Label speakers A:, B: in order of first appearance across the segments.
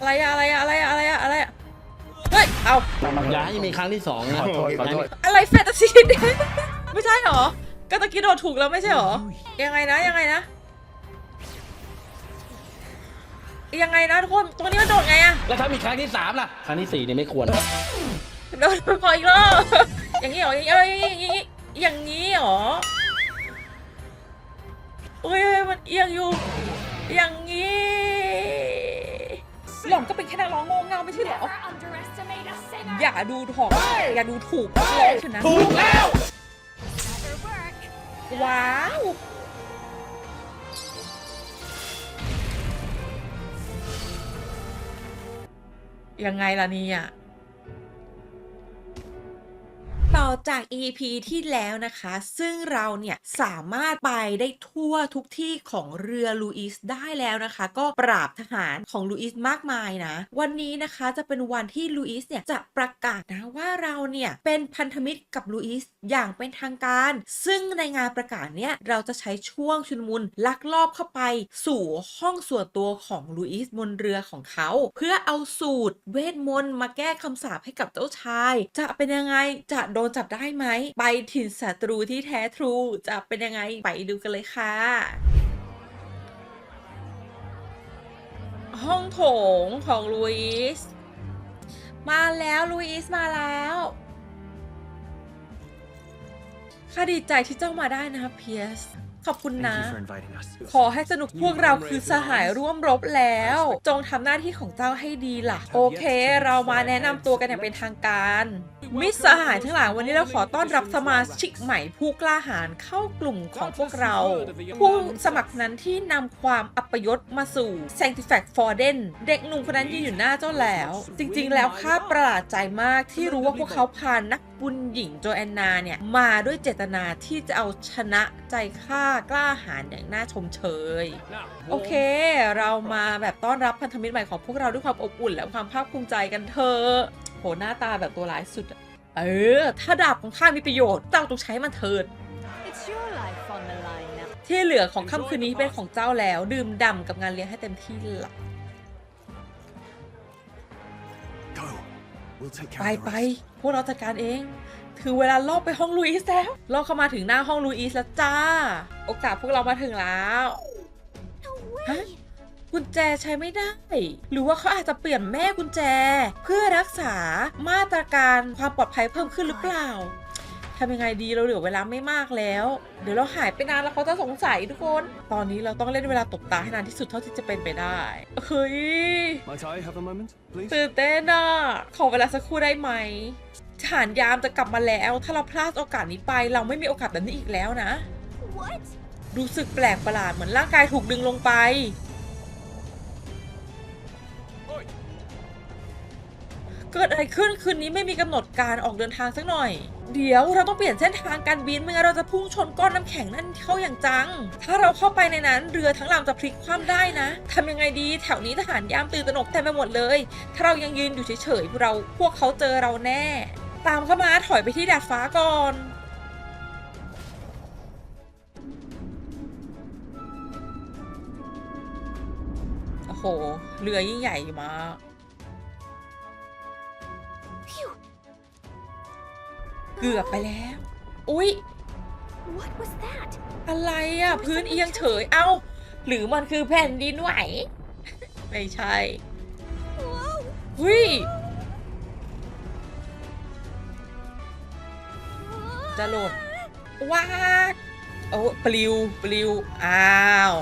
A: อะไรอะอะไรอะอะไรอะอะไรอะอะไรอะเฮ้ย เอา
B: อย่าให้มีครั้งที่สองนะ
C: ขอโทษขอโทษ
A: อะไรแฟนตาซีเดนไม่ใช่หรอ ก็ตะกี้โดนถูกแล้วไม่ใช่หรอ ยังไงนะยังไงนะ ยังไงนะทุกคน ตัวนี้มันโดดไงอะ
B: แล้วถ้ามีครั้งที่สามล่ะ ครั้งที่สี่เนี่ยไม่ควร
A: โดนไปพออีกรอบอย่างนี้เหรอ อย่างนี้เอ้ยอย่างนี้อย่างนี้เหรอโอ้ยมันเอียงอยู่ อย่างนี้ หล่อนก็เป็นแค่นักร้องโง่เง่าไม่ใช่เหรอ
D: Never underestimate a singer.
A: อย่าดูถอกอย่าดูถูกเลยชนะ
B: ถูกแล้ว
D: Better work.
A: ว้าว ยังไงล่ะเนี่ย ต่อจาก EP ที่แล้วนะคะ ซึ่งเราเนี่ยสามารถไปได้ทั่วทุกที่ของเรือลูอิสได้แล้วนะคะ ก็ปราบทหารของลูอิสมากมายนะ วันนี้นะคะจะเป็นวันที่ลูอิสเนี่ยจะประกาศนะว่าเราเนี่ยเป็นพันธมิตรกับลูอิสอย่างเป็นทางการ ซึ่งในงานประกาศเนี่ยเราจะใช้ช่วงชุนมุนลักลอบเข้าไปสู่ห้องส่วนตัวของลูอิสบนเรือของเขา เพื่อเอาสูตรเวทมนต์มาแก้คำสาปให้กับเจ้าชาย จะเป็นยังไงจะโดนจับได้ไหม ไปถิ่นศัตรูที่แท้ทรูจะเป็นยังไง ไปดูกันเลยค่ะ ห้องโถงของลุยส์มาแล้วลุยส์มาแล้วข้าดีใจที่เจ้ามาได้นะครับเพียส ขอบคุณนะ
C: Thank you for inviting us.
A: ขอให้สนุกพวกเราคือสหายร่วมรบแล้ว จงทำหน้าที่ของเจ้าให้ดีล่ะ โอเค เรามาแนะนำตัวกันอย่างเป็นทางการ มิตรสหายทั้งหลายวันนี้เราขอต้อนรับสมาชิกใหม่ผู้กล้าหาญเข้ากลุ่มของพวกเรา ผู้สมัครนั้นที่นำความอัปยศมาสู่ Sanctifact Forden เด็กหนุ่มคนนั้นยืนอยู่หน้าเจ้าแล้ว จริงๆ แล้วข้าประหลาดใจมากที่รู้ว่าพวกเขาพานักบุญหญิงโจแอนนาเนี่ยมาด้วยเจตนาที่จะเอาชนะใจข้ากล้าหาญอย่างน่าชมเชย โอเค เรามาแบบต้อนรับพันธมิตรใหม่ของพวกเราด้วยความอบอุ่น และความภาคภูมิใจกันเถอะโหหน้าตาแบบตัวร้ายสุดอะเออ ถ้าดาบของข้ามีประโยชน์เจ้าต้องใช้มันเถิด
D: It's your life on the line now.
A: ที่เหลือของค่ำคืนนี้เป็นของเจ้าแล้ว ดื่มด่ำกับงานเลี้ยงให้เต็มที่ละ ไป
C: care of the
A: ไป
C: rest.
A: พวกเราจัดการเองถึงเวลาลอบไปห้องลุยส์แล้วลอบเข้ามาถึงหน้าห้องลุยส์แล้วจ้า โอกาสพวกเรามาถึงแล้ว
D: No
A: Huh?
D: way.
A: กุญแจใช้ไม่ได้ หรือว่าเขาอาจจะเปลี่ยนแม่กุญแจ เพื่อรักษามาตรการความปลอดภัยเพิ่มขึ้นหรือเปล่า ทำยังไงดีเราเหลือเวลาไม่มากแล้ว เดี๋ยวเราหายไปนานแล้วเขาจะสงสัยทุกคน ตอนนี้เราต้องเล่นเวลาตบตาให้นานที่สุดเท่าที่จะเป็นไปได้เฮ้ย
C: Might I have a moment, please?
A: ตื่นเต้นอะขอเวลาสักครู่ได้ไหมทหารยามจะกลับมาแล้ว ถ้าเราพลาดโอกาสนี้ไป เราไม่มีโอกาสแบบนี้อีกแล้วนะ
D: What?
A: รู้สึกแปลกประหลาดเหมือนร่างกายถูกดึงลงไป เกิดอะไรขึ้นคืนนี้ไม่มีกำหนดการออกเดินทางสักหน่อย เดี๋ยวเราต้องเปลี่ยนเส้นทางการบินไม่งั้นเราจะพุ่งชนก้อนน้ำแข็งนั่นเข้าอย่างจัง ถ้าเราเข้าไปในนั้นเรือทั้งลำจะพลิกคว่ำได้นะทำยังไงดีแถวนี้ทหารยามตื่นตระหนกเต็มไปหมดเลย ถ้าเรายังยืนอยู่เฉยๆเราพวกเขาเจอเราแน่ ตามเข้ามาถอยไปที่ดาดฟ้าก่อนโอ้โหเรือยิ่งใหญ่มาก เกือบไปแล้ว อุ๊ย
D: What was that?
A: อะไรอะ พื้นเอียงเฉย เอ้า หรือมันคือแผ่นดินไหว ไม่ใช่
D: Whoa.
A: หุยจะหล่นว้ากโอ้ปลิวปลิว อ้าว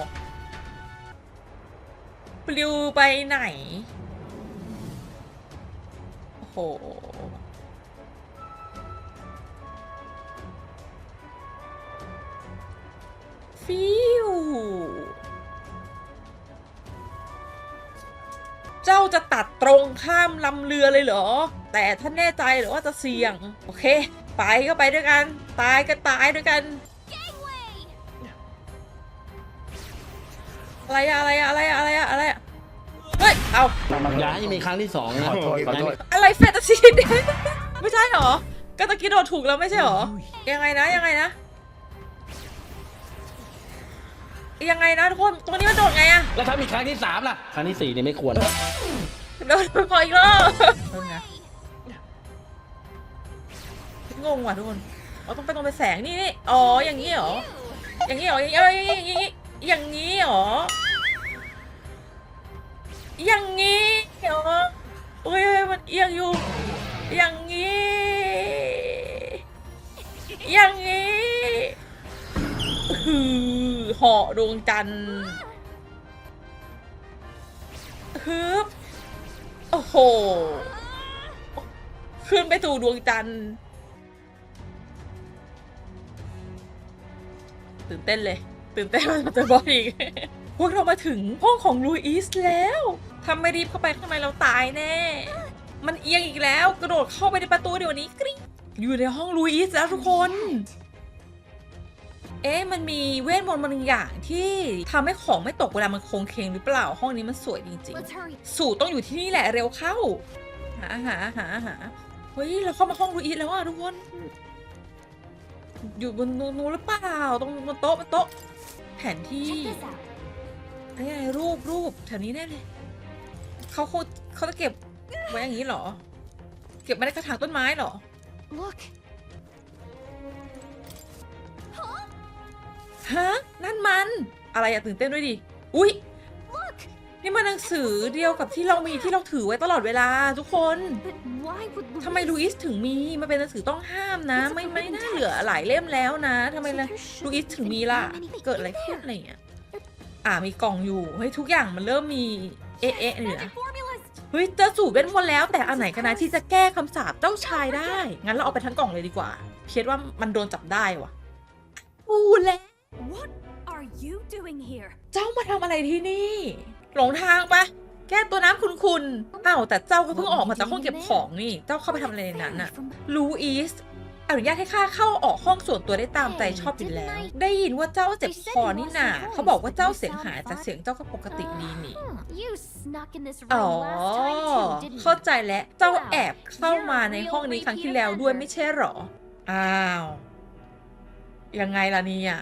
A: ปลิวไปไหน โอ้โห ฟิวเจ้าจะตัดตรงข้ามลำเรือเลยเหรอ แต่ท่านแน่ใจเหรือว่าจะเสี่ยง โอเค ไปก็ไปด้วยกัน ตายก็ตายด้วยกัน
D: Gangway.
A: อะไรอะอะไรอะอะไรอะอะไรอะอะไรอะเฮ้ย เอา
B: อย่าให้มีครั้งที่สองนะ
C: ขอโทษขอโทษ
A: อะไรแฟนตาซีเดนไม่ใช่หรอ ก็ตะกี้โดนถูกแล้วไม่ใช่หรอ ยังไงนะยังไงนะ ยังไงนะทุกคนตัวนี้มันโดดไงอะ
B: แล้วถ้ามีครั้งที่สามล่ะ ครั้งที่สี่เนี่ยไม่ควร
A: โดนไปพออีกรอบโดนไงงงว่ะทุกคนเราต้องไปตรงไปแสงนี่นี่อ๋ออย่างนี้เหรออย่างนี้เหรออย่างนี้เอ้ยอย่างนี้อย่างนี้เหรออย่างนี้เหรอโอ้ยมันเอียงอยู่ อย่างนี้อย่างนี้ฮือ เหาะดวงจันทร์ฮึบโอ้โห ขึ้นไปสู่ดวงจันทร์ตื่นเต้นเลย ตื่นเต้นมันจะบอกอีก พวกเรามาถึงห้องของลูอิสแล้วทำไม่รีบเข้าไปข้างในเราตายแน่ มันเอียงอีกแล้ว กระโดดเข้าไปในประตูเดี๋ยวนี้กริ๊งอยู่ในห้องลูอิสแล้วทุกคน เอ๊ะมันมีเวทมนต์บางอย่างที่ทำให้ของไม่ตกเวลามันโค้งเคงหรือเปล่าห้องนี้มันสวยจริง
D: Let's hurry.
A: ๆสูตรต้องอยู่ที่นี่แหละเร็วเข้า หาหาหาหาเฮ้ยเราเข้ามาห้องลูอิสแล้วอะทุกคน อยู่บนนู้นนู้นหรือเปล่าตรงบนโต๊ะบนโต๊ะ แผนที่
D: Check this out.
A: นี่ไงรูปรูปแถวนี้แน่เลยเขาเขาเขาจะเก็บไว้อย่างนี้เหรอ เก็บไว้ในกระถางต้นไม้เหรอ ฮะ นั่นมัน อะไรอะตื่นเต้นด้วยดิ อุ๊ย
D: Look.
A: นี่มันหนังสือเดียวกับที่เรามีที่เราถือไว้ตลอดเวลาทุกคน
D: But why would
A: ทำไมลูอิสถึงมี มันเป็นหนังสือต้องห้ามนะ ไม่ไม่น่าเหลือหลายเล่มแล้วนะทำไมล่ะลูอิสถึงมีล่ะ เกิดอะไรขึ้นอะไรอย่างเงี้ย อ่ามีกล่องอยู่ เฮ้ยทุกอย่างมันเริ่มมี เอ๊ะเอ๊ะเนี่ย
D: Magic formulas.
A: เฮ้ยเจอสูตรเวทมนต์แล้วแต่อันไหนกันนะที่จะแก้คำสาปเจ้าชายได้ งั้นเราเอาไปทั้งกล่องเลยดีกว่า เพียดว่ามันโดนจับได้ว่ะอูแล้ว
D: What are you doing here?
A: เจ้ามาทำอะไรที่นี่ หลงทางปะแก้ตัวน้ำคุณคุณอ้าวแต่เจ้าก็เพิ่งออกมาจากห้องเก็บของนี่ เจ้าเข้าไปทำอะไรในนั้นน่ะ ลูอีสอนุญาตให้ข้าเข้าออกห้องส่วนตัวได้ตามใจชอบอยู่แล้ว ได้ยินว่าเจ้าเจ็บคอนี่นาเขาบอกว่าเจ้าเสียงหายแต่เสียงเจ้าก็ปกติดีนี่
D: Huh. You snuck in this
A: อ๋อ
D: room last time too, didn't
A: เข้า
D: you?
A: ใจแล้ว เจ้าแอบเข้ามาในห้องนี้ครั้งที่แล้วด้วยไม่ใช่หรอ อ้าว ยังไงล่ะเนี่ย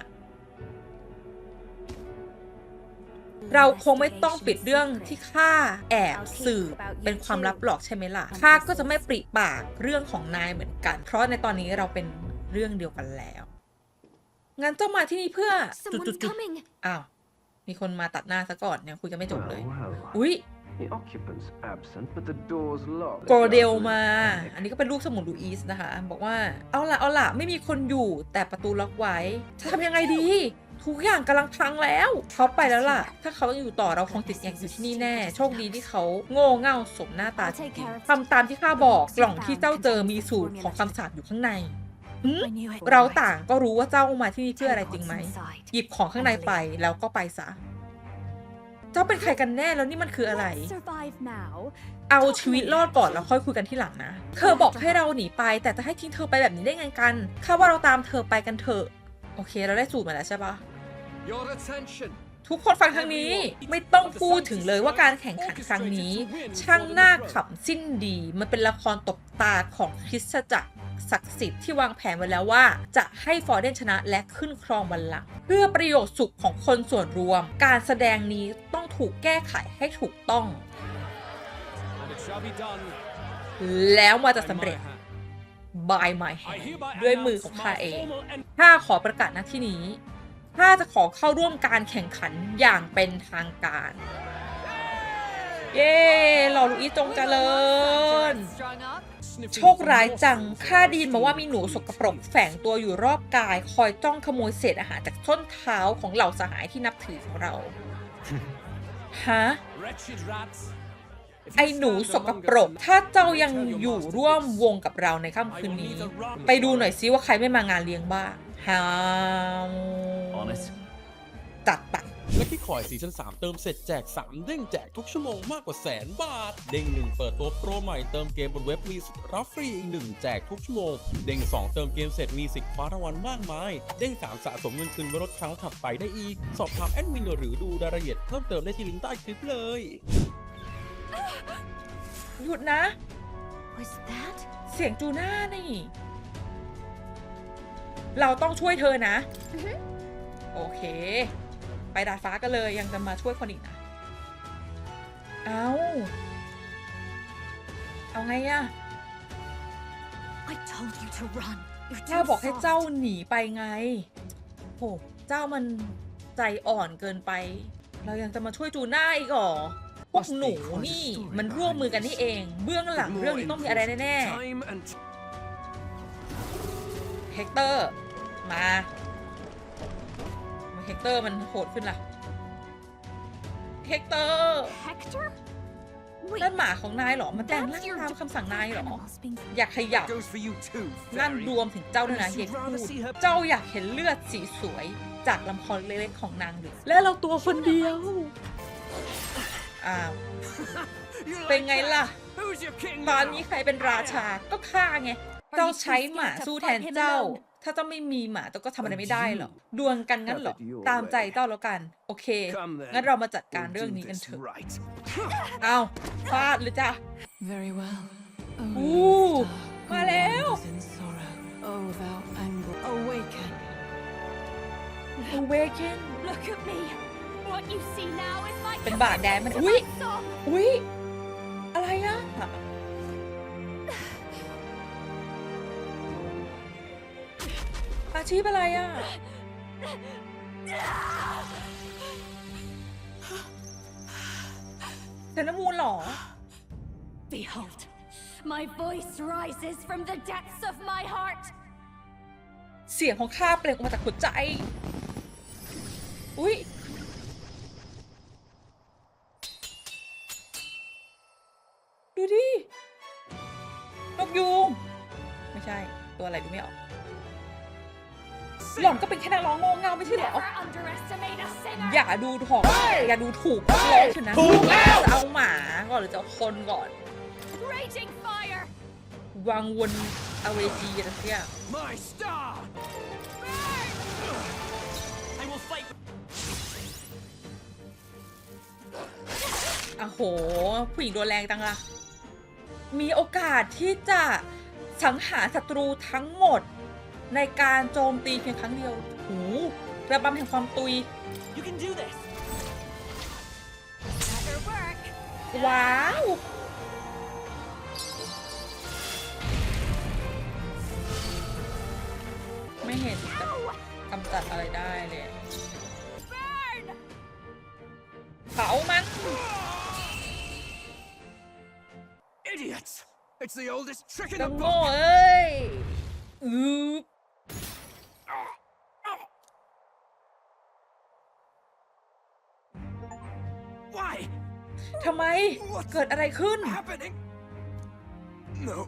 A: เราคงไม่ต้องปิดเรื่องที่ข้าแอบสืบเป็นความลับหรอกใช่ไหมล่ะข้าก็จะไม่ปริปากเรื่องของนายเหมือนกัน เพราะในตอนนี้เราเป็นเรื่องเดียวกันแล้วงั้นเจ้ามาที่นี่เพื่อ
D: Someone's
A: จุดๆ
D: coming.
A: ๆอ้าวมีคนมาตัดหน้าซะก่อนเนี่ยคุยกันไม่จบเลย
E: Well, well.
A: อุ๊ย
E: The occupant's absent, but the door's locked.
A: โกเดลมา อันนี้ก็เป็นลูกสมุนลูอีสนะคะ บอกว่า เอาละเอาละไม่มีคนอยู่แต่ประตูล็อกไว้ จะทำยังไงดี ทุกอย่างกำลังพังแล้วเขาไปแล้วล่ะ ถ้าเขายังอยู่ต่อเราคงติดแงกอยู่ที่นี่แน่ โชคดีที่เขาโง่เง่าสมหน้าตาจริงๆทำตามที่ข้าบอกกล่องที่เจ้าเจอมีสูตรของคำสาปอยู่ข้างในหืม
D: I knew it.
A: เราต่างก็รู้ว่าเจ้ามาที่นี่เพื่ออะไร
D: Take
A: จริง
D: what's
A: ไหม
D: inside.
A: หยิบของข้างในไปแล้วก็ไปซะ เจ้าเป็นใครกันแน่แล้วนี่มันคืออะไร
D: Let's survive now.
A: เอาชีวิตรอดก่อนแล้วค่อยคุยกันที่หลังนะ เธอบอกให้เราหนีไป แต่จะให้ทิ้งเธอไปแบบนี้ได้ไงกัน ข้าว่าเราตามเธอไปกันเถอะ โอเค เราได้สูตรมาแล้วใช่ปะ
C: Your attention.
A: ทุกคนฟังทางนี้ไม่ต้องพูดถึงเลยว่าการแข่งขันครั้งนี้ ช่างน่าขำสิ้นดี มันเป็นละครตบตาของคริสตจักรศักดิ์สิทธิ์ที่วางแผนไว้แล้วว่า จะให้ฟอร์เดนชนะและขึ้นครองบัลลังก์เพื่อประโยชน์สุขของคนส่วนรวม การแสดงนี้ต้องถูกแก้ไขให้ถูกต้อง แล้วมาจะสำเร็จ by my hand ด้วยมือของข้าเอง
C: formal and
A: ถ้าขอประกาศณที่นี้ ถ้าจะขอเข้าร่วมการแข่งขันอย่างเป็นทางการ เย้หล่อลุอีจงเจริญ โชคร้ายจัง ข้าดยินมาว่ามีหนูสกปรกแฝงตัวอยู่รอบกาย คอยจ้องขโมยเศษอาหารจากส้นเท้าของเหล่าสหายที่นับถือของเรา ฮะ ไอหนูสกปรก ถ้าเจ้ายังอยู่ร่วมวงกับเราในค่ำคืนนี้ ไปดูหน่อยซิว่าใครไม่มางานเลี้ยงบ้าง ฮาว
C: Honest
A: จัดไป
F: และที่คอยซีซั่น3เติมเสร็จแจก 3 เด้งแจกทุกชั่วโมงมากกว่าแสนบาท เด้ง 1 เปิดตัวโปรใหม่เติมเกมบนเว็บมีสิทธิ์รับฟรีอีก 1 แจกทุกชั่วโมง เด้ง 2 เติมเกมเสร็จมีสิทธิ์คว้ารางวัลมากมาย เด้ง 3 สะสมเงินคืนไว้ลดครั้งถัดไปได้อีก สอบถามแอดมินหรือดูรายละเอียดเพิ่มเติมได้ที่ลิงก์ใต้คลิปเลย
A: หยุดนะ
D: Was that?
A: เสียงจูน่านี่ เราต้องช่วยเธอนะ โอเค ไปดาดฟ้ากันเลยยังจะมาช่วยคนอีกนะ เอาเอาไงอะ
D: I told you to run. You're
A: ข้า
D: too
A: บอกให้
D: soft.
A: เจ้าหนีไปไง โห เจ้ามันใจอ่อนเกินไป เรายังจะมาช่วยจูน่าอีกเหรอ พวกหนูนี่มันร่วมมือกันนี่เอง เบื้องหลังเรื่องนี้ต้องมีอะไรแน่
C: Time and
A: ๆ เฮกเตอร์ มาเฮกเตอร์มันโหดขึ้นล่ะเฮกเตอร์
D: Hector? Wait,
A: นั่นหมาของนายเหรอ มันแต่งร่างตามคำสั่งนายเหรอ อยากขยับ นั่นรวมถึงเจ้าด้วยนะเยพูดเจ้าอยากเห็นเลือดสีสวยจากลำคอเล็กๆของนางหรือและเราตัวคนเดียว อ้าว เป็นไงล่ะ ตอนนี้ใครเป็นราชา ก็ข้าไง เจ้าใช้หมาสู้แทนเจ้า ถ้าเจ้าไม่มีหมาเจ้าก็ทำอะไรไม่ได้หรอกดวลกันงั้นเหรอตามใจเจ้าแล้วกัน โอเค
C: Come then.
A: งั้นเรามาจัดการ
C: We'll
A: เรื่อง
C: do
A: นี้กัน
C: this
A: เถอะ
C: Right.
A: เอาฟาดเลยจ้ะ
G: Very well. O
A: Ooh,
G: Master, who
A: มาแล้ว
G: wanders in sorrow. O thou angle, awaken.
A: Awaken
D: Look at me. What you see now is my
A: เป็นบาดแดนมัน
D: commitment to
A: อุ๊ย
D: my song.
A: อุ๊ยอะไรอะ อาชีพอะไรอะเซนมูลเหรอ
D: Behold, my voice rises from the depths of my heart.
A: เสียงของข้าเปล่งออกมาจากหัวใจ อุ๊ย ดูดินกยูง ไม่ใช่ ตัวอะไรดูไม่ออก หล่อนก็เป็นแค่นักร้องโง่เง่าไม่ใช่เหรอ
D: Never underestimate a singer.
A: อย่าดูถูกอย่าดูถูกนักร้องเถอะนะ
B: ถูกแล้ว
A: จะเอาหมาก่อนหรือจะเอาคนก่อน
D: Raging fire.
A: วางวนอเวจีอะไรสักอย่าง
C: My star. I will fight.
A: อะโห ผู้หญิงโดนแรงจังละมีโอกาสที่จะสังหารศัตรูทั้งหมด ในการโจมตีเพียงครั้งเดียวโหูระบำแห่งความตุย
C: You can do this.
D: Better work.
A: ว้าว ไม่เห็นจะกำจัดอะไรได้เลย
D: Burn.
A: เผามัน
C: Idiots. It's the oldest trick in
A: ก็
C: the
A: โง่
C: book.
A: เอ้ย อืบำไม เกิดอะไรขึ้น
C: Happening? No.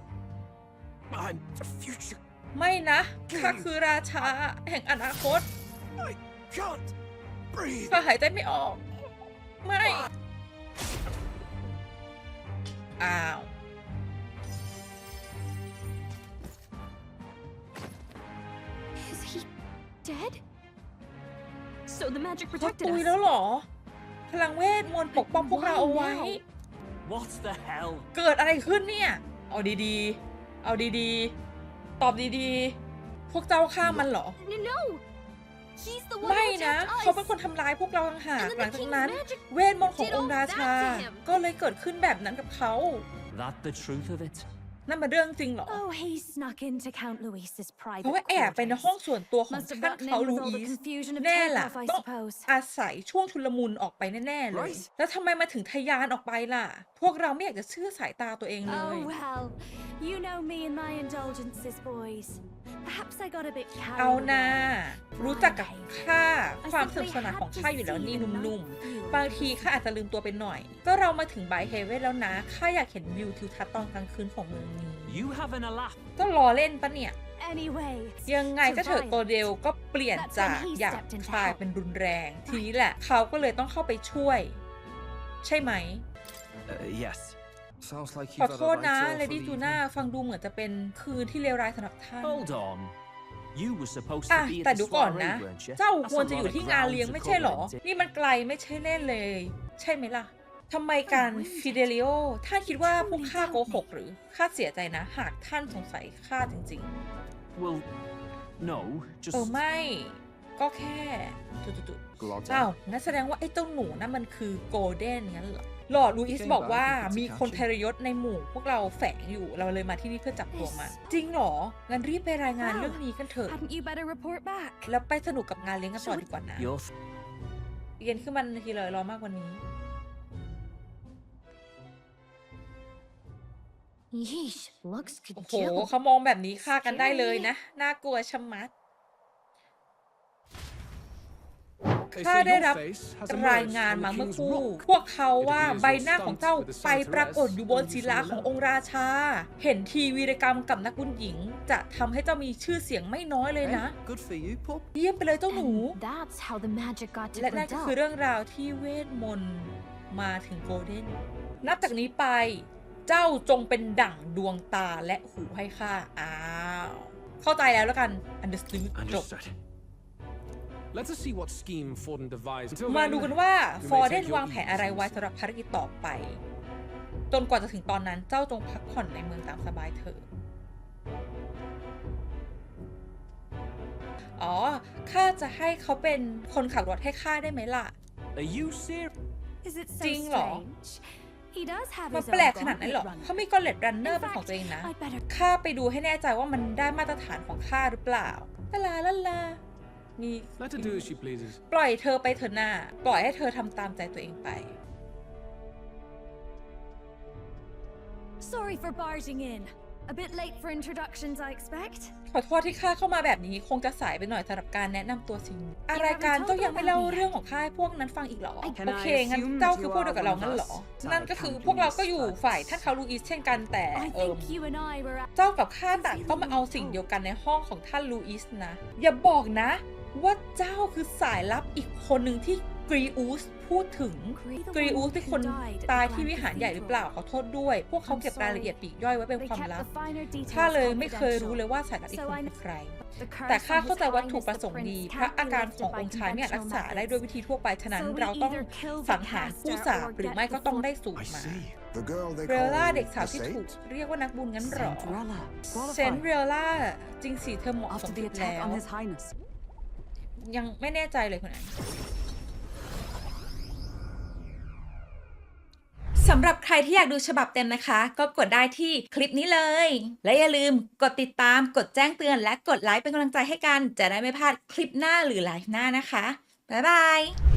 C: I'm the future.
A: ไม่นะ ข้าคือราชาแห่งอนาคต
C: I can't breathe.
A: ข้าหายใจไม่ออก ไม่ อ้าว
D: Is he dead? So the magic
A: เขา
D: protected
A: ตุย
D: us.
A: แล้วเหรอ พลังเวทมนต์ปกป้องพวกเราเอาไว้
C: What the hell?
A: เกิดอะไรขึ้นเนี่ย เอาดีๆ เอาดีๆ ตอบดีๆ พวกเจ้าฆ่ามันเหรอ
D: No, no. He's the one
A: ไม่
D: who
A: นะ
D: attacked
A: เขาเป็น
D: us.
A: คนทำร้ายพวกเราต่างหาก
D: And then the
A: หลังจาก
D: king's
A: นั้น
D: magic
A: เวทมนต์ขององค์ราชา
D: did all that to him.
A: ก็เลยเกิดขึ้นแบบนั้นกับเขา
C: That the truth of it?
A: นั่นมันเรื่องจริงเหรอ
D: Oh, he snuck into Count Luis's
A: เพ
D: private
A: ราะว่าแอบไปในห้อง
D: quarters.
A: ส่วนตัวของ
D: Must have
A: ท่าน
D: gotten
A: เขา
D: in
A: ลู
D: with all
A: อี
D: the
A: ส
D: confusion of
A: แน่ล่ะ
D: takeoff, I
A: ต้อง
D: suppose.
A: อาศัยช่วงชุลมุนออกไปแน่ๆเลย
C: Right.
A: แล้วทำไมมาถึงทะยานออกไปล่ะ พวกเราไม่อยากจะเชื่อสายตาตัวเองเลย
D: Oh, well. You know me and my indulgences, boys. Perhaps I got a bit
A: เอา
D: carried
A: นา
D: away.
A: รู้จักกับข้า
D: I
A: ความสนุ
D: simply
A: กสนานของ
D: had to
A: ข้าอยู่แล้ว
D: see
A: นี่
D: the
A: นุ่ม
D: night view.
A: ๆบางทีข้าอาจจะลืมตัวไปหน่อย ก็เรามาถึงบายเฮเว่นแล้วนะข้าอยากเห็นวิวทิวทัศน์ตอนกลางคืนของเมืองนี้
C: You having a laugh?
A: ก็รอเล่นปะเนี่ย
D: Anyway,
A: ยังไงก็เถอะ
D: to
A: โกเดลก็เปลี่ยน
D: That's
A: จาก
D: when he
A: อยาก
D: stepped into
A: คลาย
D: help.
A: เป็นรุนแรง ทีนี้แหละเขาก็เลยต้องเข้าไปช่วย ใช่ไหม
C: Uh, yes. Sounds like
A: ขอโทษนะเลดี้จูน่าฟังดูเหมือนจะเป็นคืนที่เลวร้ายสำหรับท่าน
C: Hold on. You were supposed
A: อะ
C: to be
A: แต่
C: at
A: ดู
C: the
A: ก่อน
C: soiree,
A: นะ
C: weren't you?
A: เจ้า
C: That's
A: ควร
C: a
A: จะอยู่
C: lot of
A: ที่งาน
C: ground
A: เลี้ยง
C: to
A: ไม่ใช่เหรอ
C: cover, isn't it?
A: นี่มันไกลไม่ใช่เล่นเลย ใช่ไหมล่ะ ทำไมการฟิเดลิโอท่านคิดว่าพวกข้าโกหกหรือข้าเสียใจนะ หากท่านสงสัยข้าจริง
C: Well, no,
A: ๆ
C: just
A: เออไม่ ก็แค่จุดๆๆ
C: glad
A: อ้าวงั้นแสดงว่าไอ้เจ้าหนูนั่นมันคือโกลเด้นงั้นเหรอหลอดลูอิสบอกว่ามีคนทรยศในหมู่พวกเราแฝงอยู่เราเลยมาที่นี่เพื่อจับตัวมัน จริงเหรองั้นรีบไปรายงานเรื่องนี้กันเถอะ
D: Hadn't you better report back?
A: แล้วไปสนุกกับงานเลี้ยงกันต่อดีกว่านะ
C: You're
A: เย็นขึ้นมันทีเลยรอมากกว่านี้
D: Yeesh, looks
A: โอ้
D: could
A: โห
D: kill.
A: เขามองแบบนี้ฆ่ากันได้เลยนะ น่ากลัวชะมัด
C: They
A: ข้า
C: say
A: ได้
C: your
A: รับ
C: face has
A: ราย
C: emerged
A: งาน
C: from the
A: มาเมื่อ
C: king's
A: ครู่
C: rock.
A: พวกเขาว่า
C: It appears
A: ใบหน้าของเจ้า
C: your stance
A: ไป
C: with the
A: ปรากฏอยู่บน
C: Sorceress
A: ศิลาขององค์ราชา เห็นทีวีรกรรมกับนักบุญหญิง จะทำให้เจ้ามีชื่อเสียงไม่น้อยเลยนะ
C: Eh? Good for you, pup.
A: เยี่ยมไปเลยเจ้าหนู
D: And that's how the magic got to
A: และนั่นก็คือ
D: Bradell.
A: เรื่องราวที่เวทมนต์มาถึงโกลเด้น นับจากนี้ไป เจ้าจงเป็นดั่งดวงตาและหูให้ข้า อ้าว เข้าใจแล้วแล้วกัน understood จบ
C: Understood. Let us see what scheme Forden devised. Until
A: มา
C: then,
A: ดูกันว่า
C: you
A: ฟอ
C: may
A: ร์เดน
C: take your
A: วางแผนอะไรไว้
C: ease.
A: สำหรับภารกิจต่อไป จนกว่าจะถึงตอนนั้นเจ้าจงพักผ่อนในเมืองตามสบายเถิดอ๋อ ข้าจะให้เขาเป็นคนขับรถให้ข้าได้ไหมล่ะ
C: Are you serious?
D: Is it so
A: จริงเหรอ
D: strange? He does have
A: มัน
D: his
A: แปล
D: own
A: กขนาดนั้นเหรอ
D: gauntlet
A: เขา
D: runner.
A: มีกอลเลตรันเนอร์
D: In
A: เป็นของ
D: fact,
A: ตัวเองนะ
D: I'd better
A: ข้าไปดูให้แน่ใจว่ามันได้มาตรฐานของข้าหรือเปล่าลาลาลาลามี
C: Let her do as she pleases.
A: ปล่อยเธอไปเถอะหน้า ปล่อยให้เธอทำตามใจตัวเองไป
D: Sorry for barging in. A bit late for introductions, I expect.
A: ขอโทษที่ข้าเข้ามาแบบนี้คงจะสายไปหน่อยสำหรับการแนะนำตัวสิอะไรายการเจ้ายังไม่เล่าเรื่องของข้าให้พวกนั้นฟังอีกเหรอ
C: Can
A: โอ
C: I
A: เค งั้น
C: assume
A: เจ้า
C: that
A: คือ
C: you
A: พวกเดียว
C: are
A: กับเรา
C: one of
A: งั้นเหรอ
C: us?
A: นั่นก็คือ
C: I
A: พวกเราก็อยู่
C: can't
A: ฝ่ายท่านคารูอิสเช่นกันแต่
D: I
A: เอิม
D: think you and I were at
A: เจ้ากับข้าต่างต้องมาเอาสิ่งเดียวกันในห้องของท่านลูอิสนะ อย่าบอกนะ ว่าเจ้าคือสายลับอีกคนหนึ่งที่ กรีอูสพูดถึงกรีอูสที่คนตายที่วิหารใหญ่หรือเปล่าขอโทษด้วย พวกเขาเก็บรายละเอียดปลีกย่อยไว้เป็น
D: They
A: ความ
D: kept
A: ลับ
D: the finer details
A: ข้าเลยไม่เคยรู้เลย
D: confidential.
A: ว่าสายลับอีกคนคือใคร
D: The curse
A: แต่ข้า
D: on
A: เข้า
D: his
A: ใจวัตถุ
D: highness
A: ประส
D: the
A: งค์ดี
D: prince
A: พระ
D: can't
A: อา
D: be
A: การ
D: lifted
A: ของ
D: by
A: องค์ชายไม่อาจรักษา
D: conventional
A: ได้ด้วยวิธีทั่วไป ฉะนั้น
D: So we
A: เราต้อง
D: either kill the
A: สังหารผู้
D: caster
A: สาป
D: or
A: หรือ
D: get
A: ไม่ก็
D: the
A: ต้อง
D: full-
A: ได้สูต
H: I
A: รมา
H: see. The girl they
A: เรล
H: call
A: ล่าเด็กสาว
H: the
A: ที่ถูก
H: saint?
A: เรียกว่านักบุญงั้นเหรอ
G: Cinderella.
A: เซน
G: Qualified.
A: เรลล่าจริงสิเธอเหมาะสม
G: After
A: สุ
G: the
A: ดแล้
G: attack
A: ว
G: on His Highness.
A: ยังไม่แน่ใจเลยคนนั้น สำหรับใครที่อยากดูฉบับเต็มนะคะ ก็กดได้ที่คลิปนี้เลย และอย่าลืมกดติดตามกดแจ้งเตือนและกดไลค์เป็นกำลังใจให้กัน จะได้ไม่พลาดคลิปหน้าหรือไลฟ์หน้านะคะ บ๊ายบาย